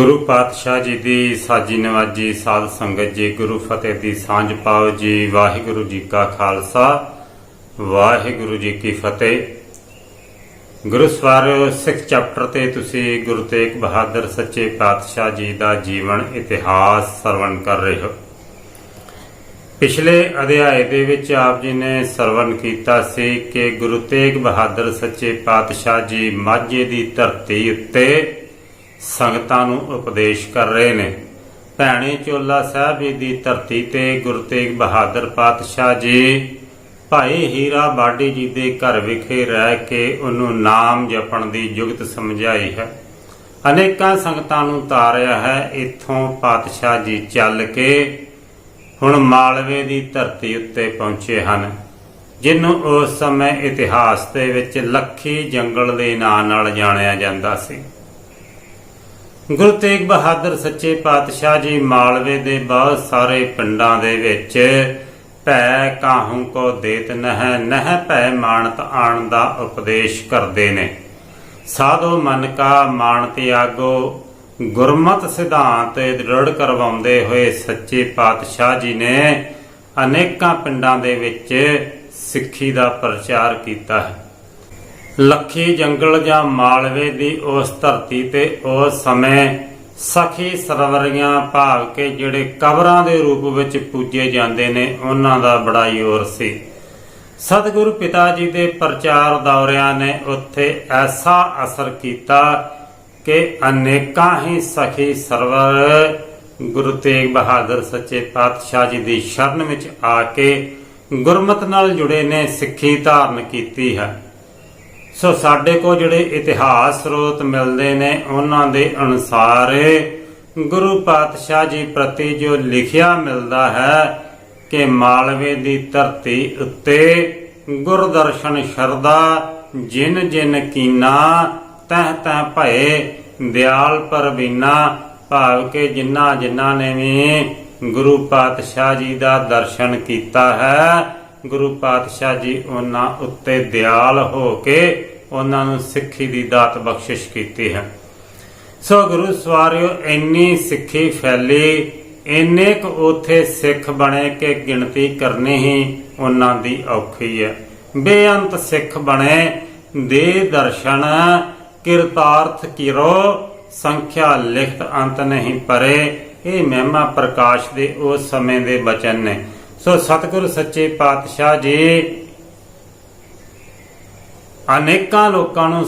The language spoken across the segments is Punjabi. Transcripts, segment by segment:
ਗੁਰੂ ਪਾਤਸ਼ਾਹ ਜੀ ਦੀ ਸਾਜੀ ਨਵਾਜੀ ਸਾਧ ਸੰਗਤ ਜੀ, ਗੁਰੂ ਫਤਿਹ ਦੀ ਸਾਂਝ ਪਾਓ ਜੀ। ਵਾਹਿਗੁਰੂ ਜੀ ਕਾ ਖਾਲਸਾ, ਵਾਹਿਗੁਰੂ ਜੀ ਕੀ ਫਤਿਹ। ਗੁਰੂ ਸਿੱਖ ਚੈਪਟਰ ਤੇ ਤੁਸੀਂ ਗੁਰੂ ਤੇਗ ਬਹਾਦਰ ਸੱਚੇ ਪਾਤਸ਼ਾਹ ਜੀ ਦਾ ਜੀਵਨ, ਇਤਿਹਾਸ ਸਰਵਣ ਕਰ ਰਹੇ ਹੋ। ਪਿਛਲੇ ਅਧਿਆਏ ਦੇ ਵਿੱਚ ਆਪ ਜੀ ਨੇ ਸਰਵਣ ਕੀਤਾ ਸੀ ਕਿ ਗੁਰੂ ਤੇਗ ਬਹਾਦਰ ਸੱਚੇ ਪਾਤਸ਼ਾਹ ਜੀ ਮਾਝੇ ਦੀ ਧਰਤੀ ਉੱਤੇ ਸੰਗਤਾਂ ਨੂੰ ਉਪਦੇਸ਼ ਕਰ ਰਹੇ ਨੇ। ਭੈਣੇ ਚੋਲਾ ਸਾਹਿਬ ਜੀ ਦੀ ਧਰਤੀ ਤੇ ਗੁਰੂ ਤੇਗ ਬਹਾਦਰ ਪਾਤਸ਼ਾਹ ਜੀ, ਭਾਈ ਹੀਰਾ ਬਾਡੀ ਜੀ ਦੇ ਘਰ ਵਿਖੇ ਰਹਿ ਕੇ ਉਹਨੂੰ ਨਾਮ ਜਪਣ ਦੀ ਯੁਗਤ ਸਮਝਾਈ ਹੈ। ਅਨੇਕਾਂ ਸੰਗਤਾਂ ਨੂੰ ਤਾਰਿਆ ਹੈ, ਇੱਥੋਂ ਪਾਤਸ਼ਾਹ ਜੀ ਚੱਲ ਕੇ ਹੁਣ ਮਾਲਵੇ ਦੀ ਧਰਤੀ ਉੱਤੇ ਪਹੁੰਚੇ ਹਨ ਜਿਹਨੂੰ ਉਸ ਸਮੇਂ ਇਤਿਹਾਸ ਦੇ ਵਿੱਚ ਲੱਖੀ ਜੰਗਲ ਦੇ ਨਾਂ ਨਾਲ ਜਾਣਿਆ ਜਾਂਦਾ ਸੀ। ਗੁਰੂ ਤੇਗ ਬਹਾਦਰ ਸੱਚੇ ਪਾਤਸ਼ਾਹ ਜੀ ਮਾਲਵੇ ਦੇ ਬਹੁਤ ਸਾਰੇ ਪਿੰਡਾਂ ਦੇ ਵਿੱਚ ਭੈ ਕਾਹੂ ਕੋ ਦੇਤ ਨਹਿ ਨਹਿ ਭੈ ਮਾਨਤ ਆਣ ਦਾ ਉਪਦੇਸ਼ ਕਰਦੇ ਨੇ। ਸਾਧੋ ਮਨ ਕਾ ਮਾਨ ਤਿਆਗੋ ਗੁਰਮਤ ਸਿਧਾਂਤ ਦ੍ਰਿੜ ਕਰਵਾਉਂਦੇ ਹੋਏ ਸੱਚੇ ਪਾਤਸ਼ਾਹ ਜੀ ਨੇ ਅਨੇਕਾਂ ਪਿੰਡਾਂ ਦੇ ਵਿੱਚ ਸਿੱਖੀ ਦਾ ਪ੍ਰਚਾਰ ਕੀਤਾ ਹੈ। ਲੱਖੀ ਜੰਗਲ ਜਾਂ ਮਾਲਵੇ ਦੀ ਉਸ ਧਰਤੀ ਤੇ ਉਸ ਸਮੇਂ ਸਖੀ ਸਰਵਰੀਆਂ ਭਾਵ ਕੇ ਜਿਹੜੇ ਕਬਰਾਂ ਦੇ ਰੂਪ ਵਿੱਚ ਪੂਜੇ ਜਾਂਦੇ ਨੇ, ਉਹਨਾਂ ਦਾ ਬੜਾ ਜ਼ੋਰ ਸੀ। ਸਤਿਗੁਰੂ ਪਿਤਾ ਜੀ ਦੇ ਪ੍ਰਚਾਰ ਦੌਰਿਆਂ ਨੇ ਉੱਥੇ ਐਸਾ ਅਸਰ ਕੀਤਾ ਕਿ ਅਨੇਕਾਂ ਹੀ ਸਖੀ ਸਰਵਰ ਗੁਰੂ ਤੇਗ ਬਹਾਦਰ ਸੱਚੇ ਪਾਤਸ਼ਾਹ ਜੀ ਦੀ ਸ਼ਰਨ ਵਿੱਚ ਆ ਕੇ ਗੁਰਮਤ ਨਾਲ ਜੁੜੇ ਨੇ, ਸਿੱਖੀ ਧਾਰਨ ਕੀਤੀ ਹੈ। ਸੋ ਸਾਡੇ ਕੋ ਜਿਹੜੇ ਇਤਿਹਾਸ ਸਰੋਤ ਮਿਲਦੇ ਨੇ, ਉਹਨਾਂ ਦੇ ਅਨੁਸਾਰ ਗੁਰੂ ਪਾਤਸ਼ਾਹ ਜੀ ਪ੍ਰਤੀ ਜੋ ਲਿਖਿਆ ਮਿਲਦਾ ਹੈ ਕਿ ਮਾਲਵੇ ਦੀ ਧਰਤੀ ਉੱਤੇ ਗੁਰਦਰਸ਼ਨ ਸ਼ਰਦਾ ਜਿਨ ਜਿਨ ਕੀਨਾ, ਤਹ ਤਹ ਭਏ ਦਿਆਲ ਪਰਵੀਨਾ, ਭਾਵ ਕੇ ਜਿਨ੍ਹਾਂ ਜਿਨ੍ਹਾਂ ਨੇ ਵੀ ਗੁਰੂ ਪਾਤਸ਼ਾਹ ਜੀ ਦਾ ਦਰਸ਼ਨ ਕੀਤਾ ਹੈ, ਗੁਰੂ ਪਾਤਸ਼ਾਹ ਜੀ ਉਹਨਾਂ ਉੱਤੇ ਦਿਆਲ ਹੋ ਕੇ ਉਹਨਾਂ ਨੂੰ ਸਿੱਖੀ ਦੀ ਦਾਤ ਬਖਸ਼ਿਸ਼ ਕੀਤੀ ਹੈ। ਸੋ ਗੁਰੂ ਸਵਾਰਿਓ, ਇੰਨੀ ਸਿੱਖੀ ਫੈਲੀ, ਇੰਨੇ ਕੁ ਉਥੇ ਸਿੱਖ ਬਣੇ ਕਿ ਗਿਣਤੀ ਕਰਨੀ ਹੀ ਉਹਨਾਂ ਦੀ ਔਖੀ ਹੈ। ਬੇਅੰਤ ਸਿੱਖ ਬਣੇ, ਦੇ ਦਰਸ਼ਨ, ਕਿਰਤਾਰਥ ਕਿਰੋ, ਸੰਖਿਆ ਲਿਖਤ ਅੰਤ ਨਹੀਂ ਪਰੇ। ਇਹ ਮਹਿਮਾ ਪ੍ਰਕਾਸ਼ ਦੇ ਉਸ ਸਮੇਂ ਦੇ ਬਚਨ ਨੇ। ਸੋ ਸਤਿਗੁਰ ਸੱਚੇ ਪਾਤਸ਼ਾਹ ਜੀ ਅਨੇਕਾਂ ਲੋਕਾਂ ਨੂੰ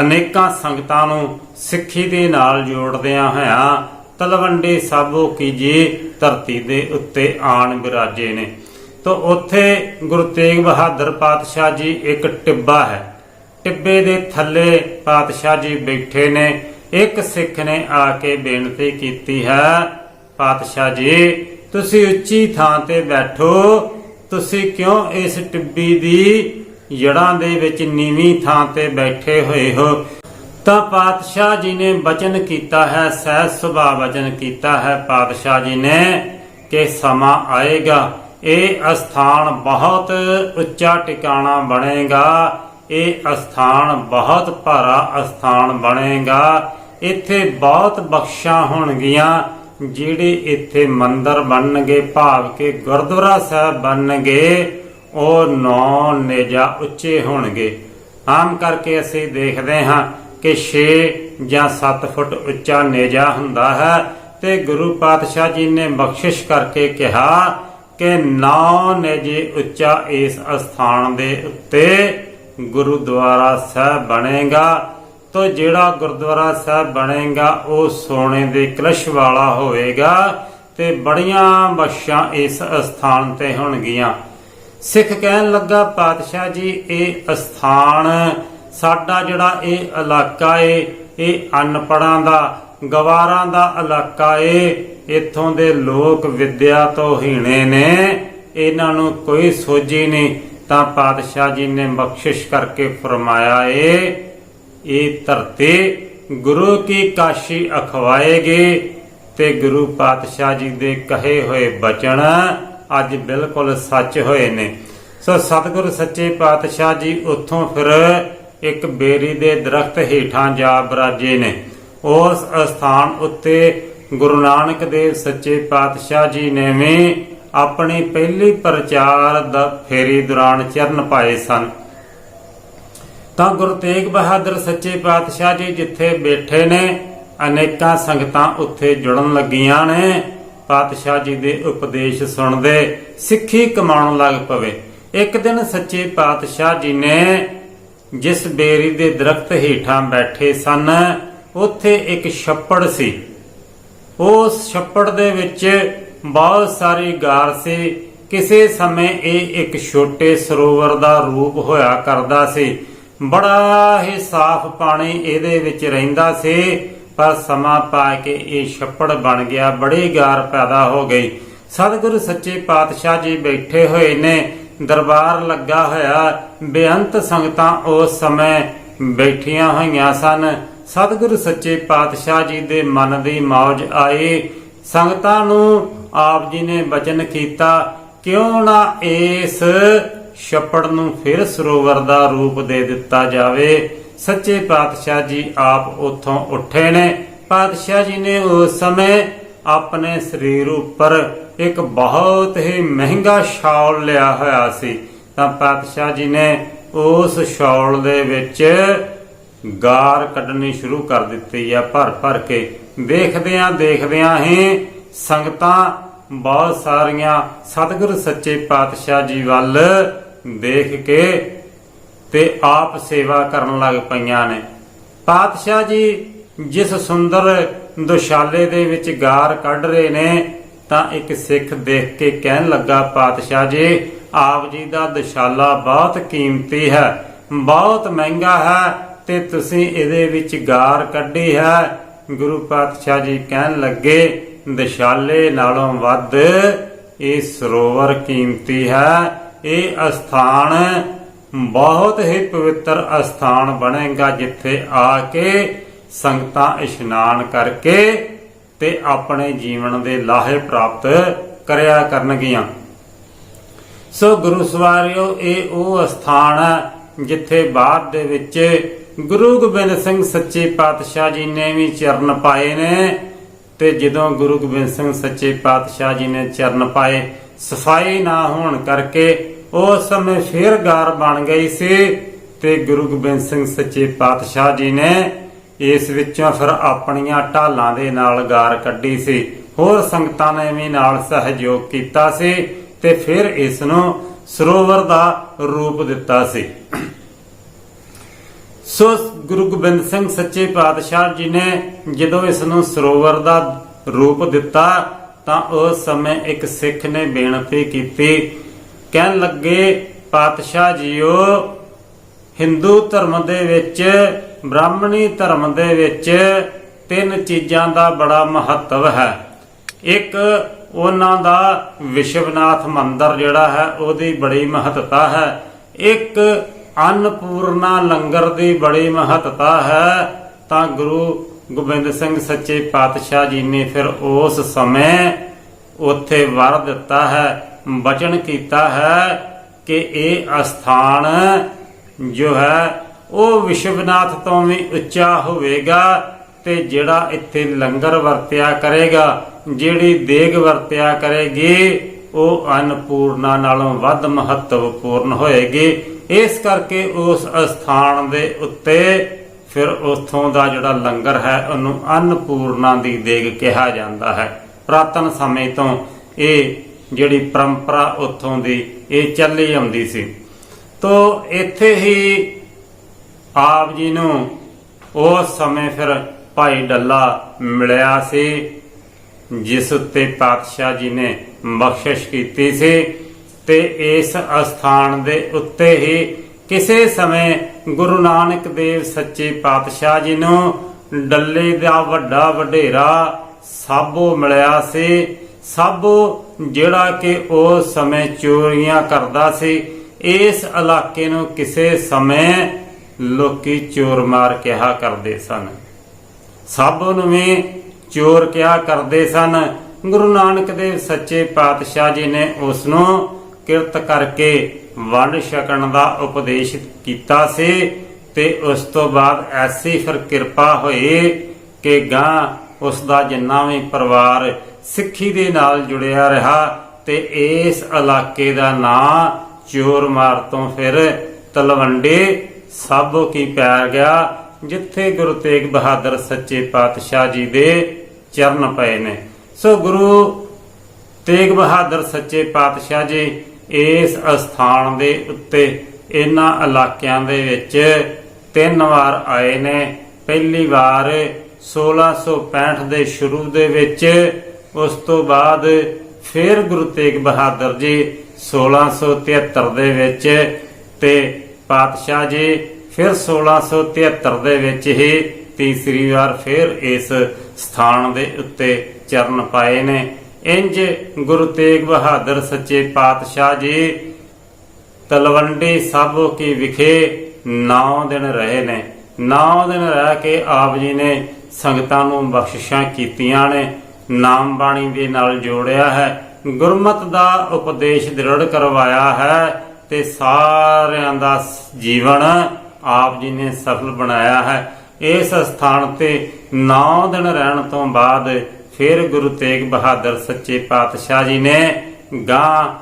ਅਨੇਕਾਂ ਸੰਗਤਾਂ ਨੂੰ ਸਿੱਖੀ ਦੇ ਨਾਲ ਜੋੜਦਿਆਂ ਹੋਇਆਂ ਤਲਵੰਡੀ ਸਾਬੋ ਕੀਜੇ ਧਰਤੀ ਦੇ ਉੱਤੇ ਆਣ ਬਿਰਾਜੇ ਨੇ। ਤੋ ਉੱਥੇ ਗੁਰੂ ਤੇਗ ਬਹਾਦਰ ਪਾਤਸ਼ਾਹ ਜੀ ਇੱਕ ਟਿੱਬਾ ਹੈ। ਟਿੱਬੇ ਦੇ ਥੱਲੇ ਪਾਤਸ਼ਾਹ ਜੀ ਬੈਠੇ ਨੇ। ਇੱਕ ਸਿੱਖ ਨੇ ਆ ਕੇ ਬੇਨਤੀ ਕੀਤੀ ਹੈ, ਪਾਤਸ਼ਾਹ ਜੀ, ਤੁਸੀਂ ਉੱਚੀ ਥਾਂ ਤੇ ਬੈਠੋ। ਤੁਸੀਂ ਕਿਉਂ ਇਸ ਟਿੱਬੀ ਦੀ ਜੜਾਂ ਦੇ ਵਿੱਚ ਨੀਵੀਂ ਥਾਂ ਤੇ ਬੈਠੇ ਹੋਏ ਹੋ। ਤਾਂ ਪਾਤਸ਼ਾਹ ਜੀ ਨੇ ਬਚਨ ਕੀਤਾ ਹੈ ਸਹਿ ਸੁਭਾ ਬਚਨ ਕੀਤਾ ਹੈ। ਪਾਤਸ਼ਾਹ ਜੀ ਨੇ ਕਿ ਸਮਾਂ ਆਏਗਾ, ਇਹ ਅਸਥਾਨ ਬਹੁਤ ਉੱਚਾ ਟਿਕਾਣਾ ਬਣੇਗਾ, ਇਹ ਅਸਥਾਨ ਬਹੁਤ ਭਾਰਾ ਅਸਥਾਨ ਬਣੇਗਾ। ਇੱਥੇ ਬਹੁਤ ਬਖਸ਼ਾਂ ਹੋਣਗੀਆਂ, ਜਿਹੜੇ ਇੱਥੇ ਮੰਦਰ ਬਣਨਗੇ, ਭਾਵ ਕਿ ਗੁਰਦੁਆਰਾ ਸਾਹਿਬ ਬਣਨਗੇ। ਉਹ ਨੌ ਨੇਜਾ ਉੱਚੇ ਹੋਣਗੇ। ਆਮ ਕਰਕੇ ਅਸੀਂ ਦੇਖਦੇ ਹਾਂ ਕਿ 6 ਜਾਂ 7 ਫੁੱਟ ਉੱਚਾ ਨੇਜਾ ਹੁੰਦਾ ਹੈ ਤੇ ਗੁਰੂ ਪਾਤਸ਼ਾਹ ਜੀ ਨੇ ਬਖਸ਼ਿਸ਼ ਕਰਕੇ ਕਿਹਾ ਕਿ ਨੌ ਨੇਜੇ ਉੱਚਾ ਇਸ ਅਸਥਾਨ ਦੇ ਉੱਤੇ ਗੁਰਦੁਆਰਾ ਸਾਹਿਬ ਬਣੇਗਾ। ਤੋ ਜਿਹੜਾ ਗੁਰਦੁਆਰਾ ਸਾਹਿਬ ਬਣੇਗਾ, ਉਹ ਸੋਨੇ ਦੇ ਕਲਸ਼ ਵਾਲਾ ਹੋਵੇਗਾ ਤੇ ਬੜੀਆਂ ਬਖਸ਼ਾਂ ਇਸ ਅਸਥਾਨ ਤੇ ਹੋਣਗੀਆਂ। ਸਿੱਖ ਕਹਿਣ ਲੱਗਾ, ਪਾਤਸ਼ਾਹ ਜੀ, ਇਹ ਅਸਥਾਨ ਸਾਡਾ ਜਿਹੜਾ ਇਹ ਇਲਾਕਾ ਏ, ਇਹ ਅਨਪੜਾਂ ਦਾ, ਗਵਾਰਾਂ ਦਾ ਇਲਾਕਾ ਏ। ਇੱਥੋਂ ਦੇ ਲੋਕ ਵਿਦਿਆ ਤੋਂ ਹੀਣੇ ਨੇ। ਇਹਨਾਂ ਨੂੰ ਕੋਈ ਸੋਝੀ ਨਹੀਂ। ਤਾਂ ਪਾਤਸ਼ਾਹ ਜੀ ਨੇ ਬਖਸ਼ਿਸ਼ ਕਰਕੇ ਫਰਮਾਇਆ ਏ, ਇਹ ਧਰਤੀ ਗੁਰੂ ਕੀ ਕਾਸ਼ੀ ਅਖਵਾਏਗੀ ਤੇ ਗੁਰੂ ਪਾਤਸ਼ਾਹ ਜੀ ਦੇ ਕਹੇ ਹੋਏ ਬਚਨ ਅੱਜ ਬਿਲਕੁਲ ਸੱਚ ਹੋਏ ਨੇ। ਸੋ ਸਤਿਗੁਰ ਸੱਚੇ ਪਾਤਸ਼ਾਹ ਜੀ ਉੱਥੋਂ ਫਿਰ ਇੱਕ ਬੇਰੀ ਦੇ ਦਰਖਤ ਹੇਠਾਂ ਜਾ ਬਰਾਜੇ ਨੇ। ਉਸ ਅਸਥਾਨ ਉੱਤੇ ਗੁਰੂ ਨਾਨਕ ਦੇਵ ਸੱਚੇ ਪਾਤਸ਼ਾਹ ਜੀ ਨੇ ਵੀ ਆਪਣੀ ਪਹਿਲੀ ਪ੍ਰਚਾਰ ਦਾ ਫੇਰੀ ਦੌਰਾਨ ਚਰਨ ਪਾਏ ਸਨ। ਤਾਂ ਗੁਰੂ ਤੇਗ ਬਹਾਦਰ ਸੱਚੇ ਪਾਤਸ਼ਾਹ ਜੀ ਜਿੱਥੇ ਬੈਠੇ ਨੇ, ਅਨੇਕਾਂ ਸੰਗਤਾਂ ਉੱਥੇ ਜੁੜਨ ਲੱਗੀਆਂ ਨੇ। ਪਾਤਸ਼ਾਹ ਜੀ ਦੇ ਉਪਦੇਸ਼ ਸੁਣਦੇ, ਸਿੱਖੀ ਕਮਾਉਣ ਲੱਗ ਪਵੇ। ਇੱਕ ਦਿਨ ਸੱਚੇ ਪਾਤਸ਼ਾਹ ਜੀ ਨੇ ਜਿਸ ਬੇਰੀ ਦੇ ਦਰਖਤ ਹੇਠਾਂ ਬੈਠੇ ਸਨ, ਉੱਥੇ ਇੱਕ ਛੱਪੜ ਸੀ। ਉਸ ਛੱਪੜ ਦੇ ਵਿੱਚ ਬਹੁਤ ਸਾਰੀ ਗਾਰ ਸੀ। ਕਿਸੇ ਸਮੇਂ ਇਹ ਇੱਕ ਛੋਟੇ ਸਰੋਵਰ ਦਾ ਰੂਪ ਹੋਇਆ ਕਰਦਾ ਸੀ। ਬੜਾ ਹੀ ਸਾਫ਼ ਪਾਣੀ ਇਹਦੇ ਵਿੱਚ ਰਹਿੰਦਾ ਸੀ। ਪਰ ਸਮਾਂ ਪਾ ਕੇ ਇਹ ਛੱਪੜ ਬਣ ਗਿਆ, ਬੜੀ ਗਾਰ ਪੈਦਾ ਹੋ ਗਈ। ਸਤਿਗੁਰੂ ਸੱਚੇ ਪਾਤਸ਼ਾਹ ਜੀ ਬੈਠੇ ਹੋਏ ਨੇ, ਦਰਬਾਰ ਲੱਗਾ ਹੋਇਆ, ਬੇਅੰਤ ਸੰਗਤਾਂ ਉਸ ਸਮੇਂ ਬੈਠੀਆਂ ਹੋਈਆਂ ਸਨ। ਸਤਿਗੁਰੂ ਸੱਚੇ ਪਾਤਸ਼ਾਹ ਜੀ ਦੇ ਮਨ ਦੀ ਮੌਜ ਆਈ। ਸੰਗਤਾਂ ਨੂੰ ਆਪ ਜੀ ਨੇ ਬਚਨ ਕੀਤਾ, ਕਿਉਂ ਨਾ ਇਸ ਛੱਪੜ ਨੂੰ ਫਿਰ ਸਰੋਵਰ ਦਾ ਰੂਪ ਦੇ ਦਿੱਤਾ ਜਾਵੇ? ਸੱਚੇ ਪਾਤਸ਼ਾਹ ਜੀ ਆਪ ਉਥੋਂ ਉੱਠੇ ਨੇ। ਪਾਤਸ਼ਾਹ ਜੀ ਨੇ ਉਸ ਸਮੇਂ ਆਪਣੇ ਸਰੀਰ ਉੱਪਰ ਇੱਕ ਬਹੁਤ ਹੀ ਮਹਿੰਗਾ ਸ਼ਾਲ ਲਿਆ ਹੋਇਆ ਸੀ। ਤਾਂ ਪਾਤਸ਼ਾਹ ਜੀ ਨੇ ਉਸ ਸ਼ਾਲ ਦੇ ਵਿੱਚ ਗਾਰ ਕੱਢਣੀ ਸ਼ੁਰੂ ਕਰ ਦਿੱਤੀ ਆ ਭਰ ਭਰ ਕੇ। ਦੇਖਦਿਆਂ ਦੇਖਦਿਆਂ ਹੀ ਸੰਗਤਾਂ ਬਹੁਤ ਸਾਰੀਆਂ ਸਤਿਗੁਰੂ ਸੱਚੇ ਪਾਤਸ਼ਾਹ ਜੀ ਵੱਲ ਦੇਖ ਕੇ ਤੇ ਆਪ ਸੇਵਾ ਕਰਨ ਲੱਗ ਪਈਆਂ ਨੇ। ਪਾਤਸ਼ਾਹ ਜੀ, ਜਿਸ ਸੁੰਦਰ ਦੁਸ਼ਾਲੇ ਦੇ ਵਿੱਚ ਗਾਰ ਕੱਢ ਰਹੇ ਨੇ, ਤਾਂ ਇੱਕ ਸਿੱਖ ਦੇਖ ਕੇ ਕਹਿਣ ਲੱਗਾ, ਪਾਤਸ਼ਾਹ ਜੀ, ਆਪ ਜੀ ਦਾ ਦੁਸ਼ਾਲਾ ਬਹੁਤ ਕੀਮਤੀ ਹੈ, ਬਹੁਤ ਮਹਿੰਗਾ ਹੈ ਤੇ ਤੁਸੀਂ ਇਹਦੇ ਵਿੱਚ ਗਾਰ ਕੱਢੀ ਹੈ। ਗੁਰੂ ਪਾਤਸ਼ਾਹ ਜੀ ਕਹਿਣ ਲੱਗੇ, ਦਸ਼ਾਲੇ ਨਾਲੋਂ ਵੱਧ ਇਹ ਸਰੋਵਰ ਕੀਮਤੀ ਹੈ, ਇਹ ਅਸਥਾਨ ਬਹੁਤ ਹੀ ਪਵਿੱਤਰ ਅਸਥਾਨ ਬਣੇਗਾ ਜਿੱਥੇ ਆ ਕੇ ਸੰਗਤਾਂ ਇਸ਼ਨਾਨ ਕਰਕੇ ਤੇ ਆਪਣੇ ਜੀਵਨ ਦੇ ਲਾਹੇ ਪ੍ਰਾਪਤ ਕਰਿਆ ਕਰਨਗੀਆਂ। ਸੋ ਗੁਰੂ ਸਵਾਰਿਓ, ਇਹ ਉਹ ਅਸਥਾਨ ਹੈ ਜਿੱਥੇ ਬਾਅਦ ਦੇ ਵਿੱਚ ਗੁਰੂ ਗੋਬਿੰਦ ਸਿੰਘ ਸੱਚੇ ਪਾਤਸ਼ਾਹ ਜੀ ਨੇ ਵੀ ਚਰਨ ਪਾਏ ਨੇ ਤੇ ਜਦੋਂ ਗੁਰੂ ਗੋਬਿੰਦ ਸਿੰਘ ਸੱਚੇ ਪਾਤਸ਼ਾਹ ਜੀ ਨੇ ਚਰਨ ਪਾਏ, ਸਫ਼ਾਈ ਨਾ ਹੋਣ ਕਰਕੇ ਉਸ ਸਮੇਂ ਫੇਰ ਗਾਰ ਬਣ ਗਈ ਸੀ ਤੇ ਗੁਰੂ ਗੋਬਿੰਦ ਸਿੰਘ ਸੱਚੇ ਪਾਤਸ਼ਾਹ ਜੀ ਨੇ ਇਸ ਵਿੱਚੋਂ ਫਿਰ ਆਪਣੀਆਂ ਢਾਲਾਂ ਦੇ ਨਾਲ ਗਾਰ ਕੱਢੀ ਸੀ। ਹੋਰ ਸੰਗਤਾਂ ਨੇ ਵੀ ਨਾਲ ਸਹਿਯੋਗ ਕੀਤਾ ਸੀ ਤੇ ਫਿਰ ਇਸ ਨੂੰ ਸਰੋਵਰ ਦਾ ਰੂਪ ਦਿੱਤਾ ਸੀ। ਸੋ ਗੁਰੂ ਗੋਬਿੰਦ ਸਿੰਘ ਸੱਚੇ ਪਾਤਸ਼ਾਹ ਜੀ ਨੇ ਜਦੋਂ ਇਸ ਨੂੰ ਸਰੋਵਰ ਦਾ ਰੂਪ ਦਿੱਤਾ ਤਾਂ ਉਸ ਸਮੇਂ ਇੱਕ ਸਿੱਖ ਨੇ ਬੇਨਤੀ ਕੀਤੀ ਕਹਿਣ ਲੱਗੇ, ਪਾਤਸ਼ਾਹ ਜੀਓ, ਹਿੰਦੂ ਧਰਮ ਦੇ ਵਿੱਚ, ਬ੍ਰਾਹਮਣੀ ਧਰਮ ਦੇ ਵਿੱਚ ਤਿੰਨ ਚੀਜ਼ਾਂ ਦਾ ਬੜਾ ਮਹੱਤਵ ਹੈ। ਇੱਕ, ਉਹਨਾਂ ਦਾ ਵਿਸ਼ਵਨਾਥ ਮੰਦਿਰ ਜਿਹੜਾ ਹੈ, ਉਹਦੀ ਬੜੀ ਮਹੱਤਤਾ ਹੈ। ਇੱਕ, ਅੰਨਪੂਰਨਾ ਲੰਗਰ ਦੀ ਬੜੀ ਮਹੱਤਤਾ ਹੈ। ਤਾਂ ਗੁਰੂ ਗੋਬਿੰਦ ਸਿੰਘ ਸੱਚੇ ਪਾਤਸ਼ਾਹ ਜੀ ਨੇ ਫਿਰ ਉਸ ਸਮੇਂ ਉੱਥੇ ਵਰ ਦਿੱਤਾ ਹੈ। ਬਚਨ ਕੀਤਾ ਹੈ ਕਿ ਇਹ ਅਸਥਾਨ ਜੋ ਹੈ, ਉਹ ਵਿਸ਼ਵਨਾਥ ਤੋਂ ਵੀ ਉੱਚਾ ਹੋਵੇਗਾ ਤੇ ਜਿਹੜਾ ਇੱਥੇ ਲੰਗਰ ਵਰਤਿਆ ਕਰੇਗਾ, ਜਿਹੜੀ ਦੇਗ ਵਰਤਿਆ ਕਰੇਗੀ, ਉਹ ਅਨਪੂਰਨਾ ਨਾਲੋਂ ਵੱਧ ਮਹੱਤਵਪੂਰਨ ਹੋਏਗੀ। ਇਸ ਕਰਕੇ ਉਸ ਅਸਥਾਨ ਦੇ ਉੱਤੇ ਫਿਰ ਉਥੋਂ ਦਾ ਜਿਹੜਾ ਲੰਗਰ ਹੈ, ਉਹਨੂੰ ਅਨਪੂਰਨਾ ਦੀ ਦੇਗ ਕਿਹਾ ਜਾਂਦਾ ਹੈ। ਪ੍ਰਾਤਨ ਸਮੇਂ ਤੋਂ ਇਹ ਜਿਹੜੀ ਪਰੰਪਰਾ ਉਥੋਂ ਦੀ, ਇਹ ਚੱਲੀ ਆਉਂਦੀ ਸੀ। ਤੋ ਇੱਥੇ ਹੀ ਆਪ ਜੀ ਨੂੰ ਉਸ ਸਮੇਂ ਫਿਰ ਭਾਈ ਡੱਲਾ ਮਿਲਿਆ ਸੀ, ਜਿਸ ਉੱਤੇ ਪਾਤਸ਼ਾਹ ਜੀ ਨੇ ਬਖਸ਼ਿਸ਼ ਕੀਤੀ ਸੀ ਤੇ ਇਸ ਅਸਥਾਨ ਦੇ ਉੱਤੇ ਹੀ ਕਿਸੇ ਸਮੇਂ ਗੁਰੂ ਨਾਨਕ ਦੇਵ ਸੱਚੇ ਪਾਤਸ਼ਾਹ ਜੀ ਨੂੰ ਡੱਲੇ ਦਾ ਵੱਡਾ ਵਡੇਰਾ ਸਾਬੋ ਮਿਲਿਆ ਸੀ। ਸਭ ਜਿਹੜਾ ਕਿ ਉਸ ਸਮੇਂ ਚੋਰੀਆਂ ਕਰਦਾ ਸੀ, ਇਸ ਇਲਾਕੇ ਨੂੰ ਕਿਸੇ ਸਮੇਂ ਲੋਕੀ ਚੋਰ ਮਾਰ ਕਿਹਾ ਕਰਦੇ ਸਨ। ਸਾਬੋ ਨੂੰ ਵੀ ਚੋਰ ਕਿਹਾ ਕਰਦੇ ਸਨ। ਗੁਰੂ ਨਾਨਕ ਦੇਵ ਸੱਚੇ ਪਾਤਸ਼ਾਹ ਜੀ ਨੇ ਉਸ ਨੂੰ ਕਿਰਤ ਕਰਕੇ ਵੰਡ ਛਕਣ ਦਾ ਉਪਦੇਸ਼ ਕੀਤਾ ਸੀ ਤੇ ਉਸ ਤੋਂ ਬਾਅਦ ਐਸੀ ਫਿਰ ਕਿਰਪਾ ਹੋਈ ਕਿ ਗਾਂ ਉਸ ਦਾ ਜਿੰਨਾ ਵੀ ਪਰਿਵਾਰ ਸਿੱਖੀ ਦੇ ਨਾਲ ਜੁੜਿਆ ਰਿਹਾ ਤੇ ਇਸ ਇਲਾਕੇ ਦਾ ਨਾਂ ਚੋਰ ਤੋਂ ਫਿਰ ਤਲਵੰਡੀ ਸਾਬੋ ਕੀ ਪੈ ਗਿਆ, ਜਿੱਥੇ ਗੁਰੂ ਤੇਗ ਬਹਾਦਰ ਸੱਚੇ ਪਾਤਸ਼ਾਹ ਜੀ ਦੇ ਚਰਨ ਪਏ ਨੇ। ਸੋ ਗੁਰੂ ਤੇਗ ਬਹਾਦਰ ਸੱਚੇ ਪਾਤਸ਼ਾਹ ਜੀ ਇਸ ਅਸਥਾਨ ਦੇ ਉੱਤੇ ਇਹਨਾਂ ਇਲਾਕਿਆਂ ਦੇ ਵਿੱਚ ਤਿੰਨ ਵਾਰ ਆਏ ਨੇ। ਪਹਿਲੀ ਵਾਰ 1665 ਦੇ ਸ਼ੁਰੂ ਦੇ ਵਿੱਚ ਉਸ ਤੋਂ ਬਾਅਦ ਫਿਰ ਗੁਰੂ ਤੇਗ ਬਹਾਦਰ ਜੀ 1673 ਦੇ ਵਿੱਚ ਤੇ ਪਾਤਸ਼ਾਹ ਜੀ ਫਿਰ 1673 ਦੇ ਵਿੱਚ ਹੀ ਤੀਸਰੀ ਵਾਰ ਫਿਰ ਇਸ ਸਥਾਨ ਦੇ ਉੱਤੇ ਚਰਨ ਪਾਏ ਨੇ। ਇੰਜ ਗੁਰੂ ਤੇਗ ਬਹਾਦਰ ਸੱਚੇ ਪਾਤਸ਼ਾਹ ਜੀ ਤਲਵੰਡੀ ਸਾਬੋ ਕੀ ਵਿਖੇ 9 ਦਿਨ ਰਹੇ ਨੇ। 9 ਦਿਨ ਰਹਿ ਕੇ ਆਪ ਜੀ ਨੇ ਸੰਗਤਾਂ ਨੂੰ ਬਖਸ਼ਿਸ਼ਾਂ ਕੀਤੀਆਂ ਨੇ। ਨਾਮ ਬਾਣੀ ਦੇ ਨਾਲ ਜੋੜਿਆ ਹੈ। ਗੁਰਮਤ ਦਾ ਉਪਦੇਸ਼ ਦ੍ਰਿੜ ਕਰਵਾਇਆ ਹੈ ਤੇ ਸਾਰਿਆਂ ਦਾ ਜੀਵਨ ਆਪ ਜੀ ਨੇ ਸਫਲ ਬਣਾਇਆ ਹੈ। ਇਸ ਸਥਾਨ ਤੇ 9 ਦਿਨ ਰਹਿਣ ਤੋਂ ਬਾਅਦ ਫਿਰ ਗੁਰੂ ਤੇਗ ਬਹਾਦਰ ਸੱਚੇ ਪਾਤਸ਼ਾਹ ਜੀ ਨੇ ਗਾਂ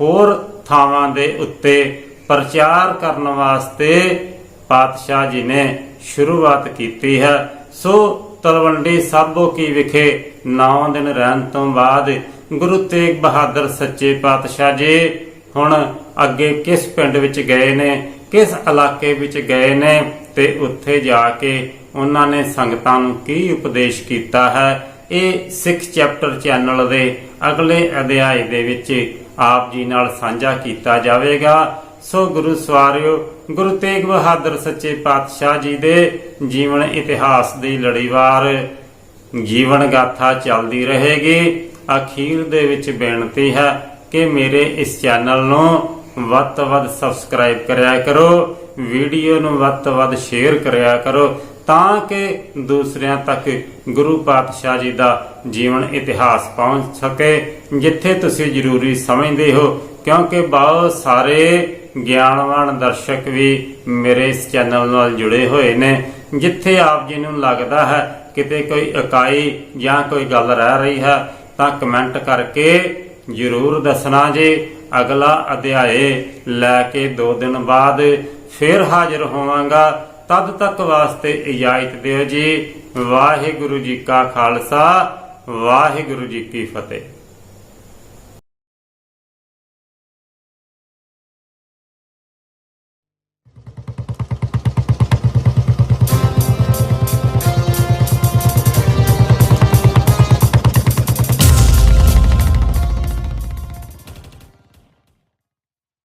ਹੋਰ ਥਾਵਾਂ ਦੇ ਉੱਤੇ ਪ੍ਰਚਾਰ ਕਰਨ ਵਾਸਤੇ ਪਾਤਸ਼ਾਹ ਜੀ ਨੇ ਸ਼ੁਰੂਆਤ ਕੀਤੀ ਹੈ। ਸੋ ਤਲਵੰਡੀ ਸਾਬੋ ਕੀ ਵਿਖੇ 9 ਦਿਨ ਰਹਿਣ ਤੋਂ ਬਾਅਦ ਗੁਰੂ ਤੇਗ ਬਹਾਦਰ ਸੱਚੇ ਪਾਤਸ਼ਾਹ ਜੀ ਹੁਣ ਅੱਗੇ ਕਿਸ ਪਿੰਡ ਵਿੱਚ ਗਏ ਨੇ, ਕਿਸ ਇਲਾਕੇ ਵਿੱਚ ਗਏ ਨੇ ਤੇ ਉੱਥੇ ਜਾ ਕੇ ਉਹਨਾਂ ਨੇ ਸੰਗਤਾਂ ਨੂੰ ਕੀ ਉਪਦੇਸ਼ ਕੀਤਾ ਹੈ, ਇਹ ਸਿੱਖ ਚੈਪਟਰ ਚੈਨਲ ਦੇ ਅਗਲੇ ਅਧਿਆਇ ਦੇ ਵਿੱਚ ਆਪ ਜੀ ਨਾਲ ਸਾਂਝਾ ਕੀਤਾ ਜਾਵੇਗਾ। ਸੋ ਗੁਰੂ ਸਵਾਰਿਓ, ਗੁਰੂ ਤੇਗ ਬਹਾਦਰ ਸੱਚੇ ਪਾਤਸ਼ਾਹ ਜੀ ਦੇ ਜੀਵਨ ਇਤਿਹਾਸ ਦੀ ਲੜੀਵਾਰ ਜੀਵਨ ਗਾਥਾ ਚੱਲਦੀ ਰਹੇਗੀ। ਅਖੀਰ ਦੇ ਵਿੱਚ ਬੇਨਤੀ ਹੈ ਕਿ ਮੇਰੇ ਇਸ ਚੈਨਲ ਨੂੰ ਵੱਧ ਤੋਂ ਵੱਧ ਸਬਸਕ੍ਰਾਈਬ ਕਰਿਆ ਕਰੋ, ਵੀਡੀਓ ਨੂੰ ਵੱਧ ਤੋਂ ਵੱਧ ਸ਼ੇਅਰ ਕਰਿਆ ਕਰੋ ਤਾਂ ਕਿ ਦੂਸਰਿਆਂ ਤੱਕ ਗੁਰੂ ਪਾਤਸ਼ਾਹ ਜੀ ਦਾ ਜੀਵਨ ਇਤਿਹਾਸ ਪਹੁੰਚ ਸਕੇ, ਜਿੱਥੇ ਤੁਸੀਂ ਜ਼ਰੂਰੀ ਸਮਝਦੇ ਹੋ, ਕਿਉਂਕਿ ਬਹੁਤ ਸਾਰੇ ਗਿਆਨਵਾਨ ਦਰਸ਼ਕ ਵੀ ਮੇਰੇ ਇਸ ਚੈਨਲ ਨਾਲ ਜੁੜੇ ਹੋਏ ਨੇ, ਜਿੱਥੇ ਆਪ ਜੀ ਨੂੰ ਲੱਗਦਾ ਹੈ ਕਿਤੇ ਕੋਈ ਇਕਾਈ ਜਾਂ ਕੋਈ ਗੱਲ ਰਹਿ ਰਹੀ ਹੈ, ਤਾਂ ਕਮੈਂਟ ਕਰਕੇ ਜਰੂਰ ਦੱਸਣਾ ਜੀ। ਅਗਲਾ ਅਧਿਆਏ ਲੈ ਕੇ 2 ਦਿਨ ਬਾਅਦ ਫਿਰ ਹਾਜ਼ਰ ਹੋਵਾਂਗਾ। ਤਦ ਤੱਕ ਵਾਸਤੇ ਇਜਾਜ਼ਤ ਦਿਓ ਜੀ। ਵਾਹਿਗੁਰੂ ਜੀ ਕਾ ਖਾਲਸਾ, ਵਾਹਿਗੁਰੂ ਜੀ ਕੀ ਫਤਿਹ।